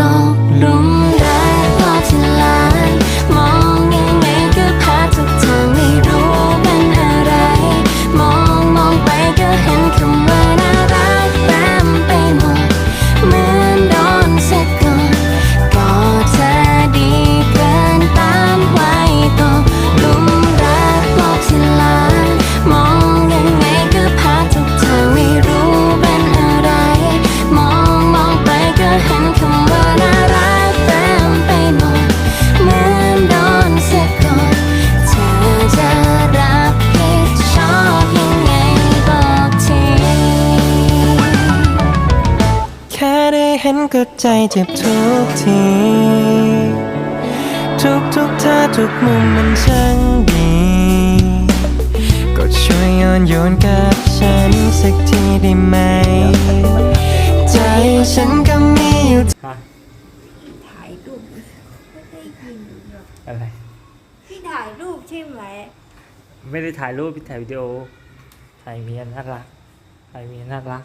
ตกหลุมรักรอบที่ลานมองยังไงก็พาทุกทางไม่รู้เป็นอะไร มองมองไปก็เห็นคำว่า เห็นก็ใจเจ็บทุกที ทุกทุกท่าทุกมุมมันช่างดี ก็ช่วยย้อนโยนกับฉันสักทีได้ไหม ใจฉันก็มีอยู่ฮะถ่ายรูปไม่ได้ยินหรอกอะไร พี่ถ่ายรูปใช่ไหม ไม่ได้ถ่ายรูปพี่ถ่ายวิดีโอ ถ่ายเมียน่ารัก ถ่ายเมียน่ารัก